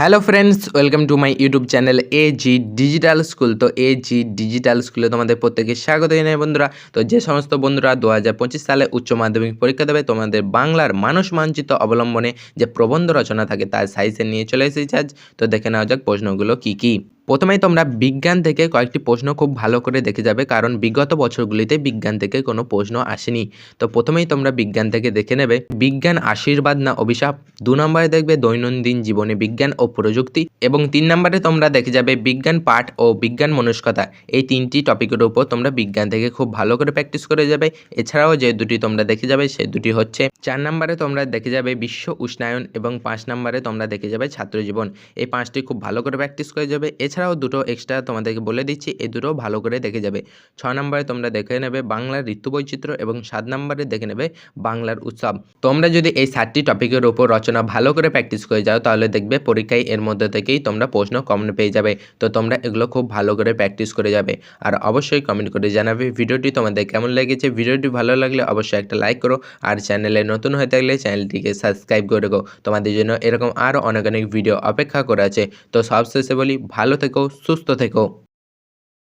Hello friends welcome to my YouTube channel A G digital school তো A G digital স্কুলে তোমাদের প্রত্যেকে স্বাগত জানাই বন্ধুরা। তো যে সমস্ত বন্ধুরা দু হাজার পঁচিশ সালে উচ্চ মাধ্যমিক পরীক্ষা দেবে, তোমাদের বাংলার মানুষ মানচিত্র অবলম্বনে যে প্রবন্ধ রচনা থাকে, তার সাইজে নিয়ে চলে এসেছি আজ। তো দেখে নেওয়া যাক প্রশ্নগুলো কী কী। প্রথমেই তোমরা বিজ্ঞান থেকে কয়েকটি প্রশ্ন খুব ভালো করে দেখে যাবে, কারণ বিগত বছরগুলিতে বিজ্ঞান থেকে কোনো প্রশ্ন আসেনি। তো প্রথমেই তোমরা বিজ্ঞান থেকে দেখে নেবে, বিজ্ঞান আশীর্বাদ না অভিশাপ? দু নম্বরে দেখবে দৈনন্দিন জীবনে বিজ্ঞান ও প্রযুক্তি, এবং তিন নম্বরে তোমরা দেখে যাবে বিজ্ঞান পাঠ ও বিজ্ঞান মনস্কতা। এই তিনটি টপিকের উপর তোমরা বিজ্ঞান থেকে খুব ভালো করে প্র্যাকটিস করে যাবে। এছাড়াও যে দুটি তোমরা দেখে যাবে সে দুটি হচ্ছে, চার নম্বরে তোমরা দেখে যাবে বিশ্ব উষ্ণায়ন, এবং পাঁচ নম্বরে তোমরা দেখে যাবে ছাত্র জীবন এই পাঁচটি খুব ভালো করে প্র্যাকটিস করে যাবে। এছাড়াও দুটো এক্সট্রা তোমাদেরকে বলে দিচ্ছি, এই দুটো ভালো করে দেখে যাবে। ছ নম্বরে তোমরা দেখে নেবে বাংলার ঋতু বৈচিত্র্য এবং সাত নম্বরে দেখে নেবে বাংলার উৎসব। তোমরা যদি এই সাতটি টপিকের উপর রচনা ভালো করে প্র্যাকটিস করে যাও, তাহলে দেখবে পরীক্ষায় এর মধ্যে থেকেই তোমরা প্রশ্ন কমন পেয়ে যাবে। তো তোমরা এগুলো খুব ভালো করে প্র্যাকটিস করে যাবে। আর অবশ্যই কমেন্ট করে জানাবে ভিডিওটি তোমাদের কেমন লেগেছে। ভিডিওটি ভালো লাগলে অবশ্যই একটা লাইক করো। আর চ্যানেলে নতুন হয়ে থাকলে চ্যানেলটিকে সাবস্ক্রাইব করে রেখো। তোমাদের জন্য এরকম আরও অনেক অনেক ভিডিও অপেক্ষা করে আছে। তো সবশেষে বলি, ভালো থেকো সুস্থ থেকো।